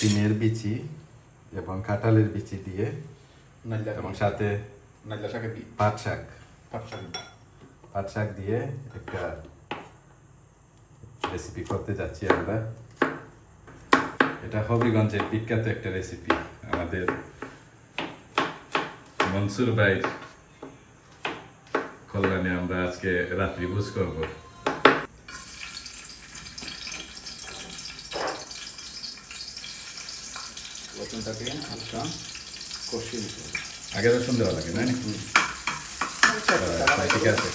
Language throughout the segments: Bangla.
সিমের বিচি এবং কাঁঠালের বিচি দিয়ে এবং সাথে পাট শাক। পাট শাক দিয়ে। একটা রেসিপি করতে যাচ্ছি আমরা। এটা হবিগঞ্জের বিখ্যাত একটা রেসিপি আমাদের মনসুর ভাই কল্যাণে আমরা আজকে রাত্রি ভোজ করব। রসুনটাকে হালকা কষিয়ে নিতে হবে। আগে রসুন দেওয়া লাগে না? আচ্ছা, ঠিক আছে।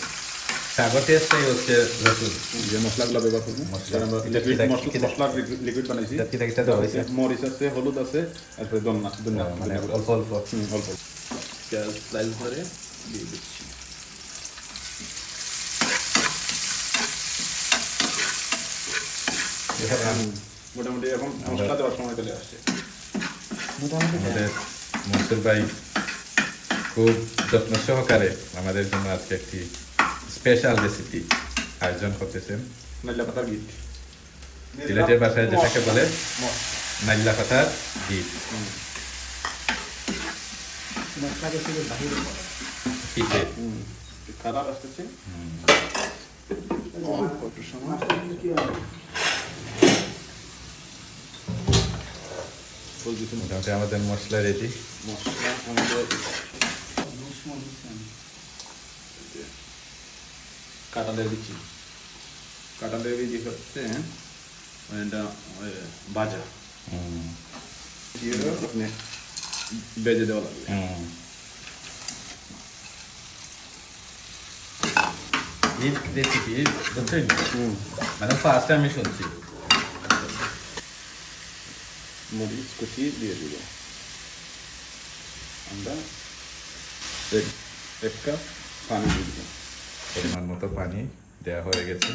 টেস্টটাই হচ্ছে রসুন। যে মশলাগুলো ব্যবহার করব। লিকুইড মশলার বানাইছি? মরিচ আছে হলুদ আছে তারপরে দন্না দন্না মানে অল্প অল্প। অল্প। পেঁয়াজ স্লাইস করে দিয়ে দিচ্ছি। মোটামুটি এখন মশলা দেওয়ার সময় চলে আসছে। আমাদের মনসুর ভাই খুব যত্ন সহকারে আমাদের জন্য আজকে একটি স্পেশাল রেসিপি আয়োজন করতেছেন। সিলেটের ভাষায় যেটাকে বলে নাইল্লা পাতার গিট। পিঠে। কালার আসতেছে অল্প একটু সময় বলছি তুমি মোটামুটি আমাদের মশলা রেডি মশলা আমাদের কাঁটালের বিচি। কাঁটালের বিচি হচ্ছে এটা ওই আপনি বেজে দেওয়া লাগবে। রেসিপি মানে ফার্স্ট আমি শুনছি। মরিচ কুচি দিয়ে দিব আমরা এক এক কাপ পানি দিয়ে দিব পরিমাণ মতো পানি দেওয়া হয়ে গেছে।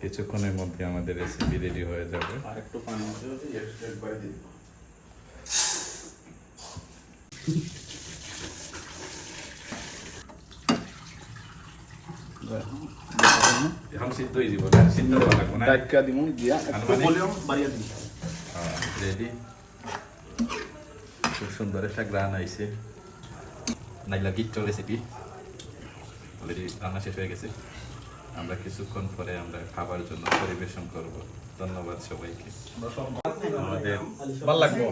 কিছুক্ষণের মধ্যে আমাদের রেসিপি রেডি হয়ে যাবে। আর একটু পানি মধ্যে একবারে দিয়ে দিব এখন সিদ্ধ হয়ে না সিদ্ধ লাগবে না। দিয়া একটু? ভলিউম বাড়িয়ে দিই। রেডি খুব সুন্দর একটা গ্রান আইছে। নাইলা গিট্টো রেসিপি অলরেডি রান্না শেষ হয়ে গেছে। আমরা কিছুক্ষণ পরে আমরা খাবার জন্য পরিবেশন করব। ধন্যবাদ সবাইকে। আমাদের ভালো লাগবো?